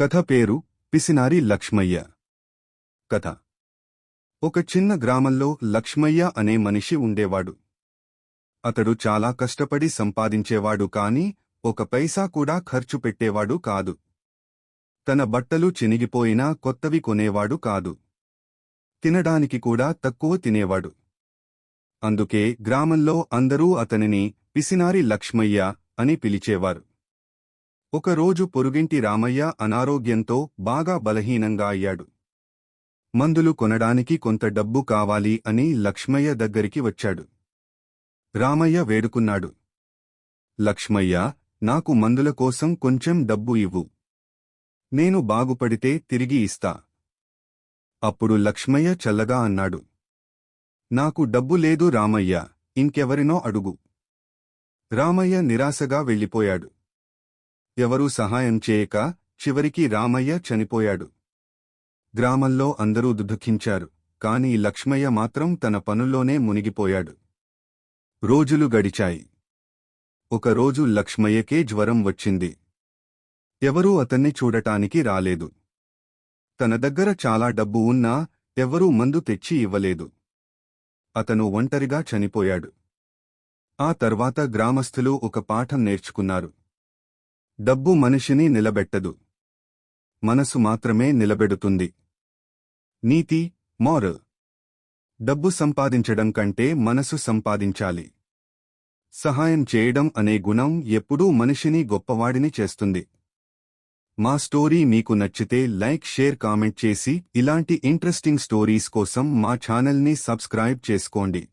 కథ పేరు పిసినారి లక్ష్మయ్య. కథ. ఒక చిన్న గ్రామంలో లక్ష్మయ్య అనే మనిషి ఉండేవాడు. అతడు చాలా కష్టపడి సంపాదించేవాడు కాని ఒక పైసా కూడా ఖర్చు పెట్టేవాడు కాదు. తన బట్టలు చినిగిపోయినా కొత్తవి కొనేవాడు కాదు. తినడానికి కూడా తక్కువ తినేవాడు. అందుకే గ్రామంలో అందరూ అతనిని పిసినారి లక్ష్మయ్య అని పిలిచేవారు. ఒకరోజు పొరుగింటి రామయ్య అనారోగ్యంతో బాగా బలహీనంగా అయ్యాడు. మందులు కొనడానికి కొంత డబ్బు కావాలి అని లక్ష్మయ్య దగ్గరికి వచ్చాడు. రామయ్య వేడుకున్నాడు. లక్ష్మయ్య నాకు మందుల కోసం కొంచెం డబ్బు ఇవ్వు. నేను బాగుపడితే తిరిగి ఇస్తా. అప్పుడు లక్ష్మయ్య చల్లగా అన్నాడు. నాకు డబ్బు లేదు రామయ్య ఇంకెవరినో అడుగు. రామయ్య నిరాశగా వెళ్ళిపోయాడు. ఎవరూ సహాయం చేయక చివరికి రామయ్య చనిపోయాడు. గ్రామంలో అందరూ దుఃఖించారు కాని లక్ష్మయ్య మాత్రం తన పనుల్లోనే మునిగిపోయాడు. రోజులు గడిచాయి. ఒకరోజు లక్ష్మయ్యకే జ్వరం వచ్చింది. ఎవరూ అతన్ని చూడటానికి రాలేదు. తన దగ్గర చాలా డబ్బు ఉన్నా ఎవరూ మందు తెచ్చి ఇవ్వలేదు. అతను ఒంటరిగా చనిపోయాడు. ఆ తర్వాత గ్రామస్థులు ఒక పాఠం నేర్చుకున్నారు. డబ్బు మనిషిని నిలబెట్టదు. మనసు మాత్రమే నిలబెడుతుంది. నీతి మోరల్. డబ్బు సంపాదించడం కంటే మనసు సంపాదించాలి. సహాయం చేయడం అనే గుణం ఎప్పుడూ మనిషిని గొప్పవాడిని చేస్తుంది. మా స్టోరీ మీకు నచ్చితే లైక్ షేర్ కామెంట్ చేసి ఇలాంటి ఇంట్రెస్టింగ్ స్టోరీస్ కోసం మా ఛానల్ని సబ్స్క్రైబ్ చేసుకోండి.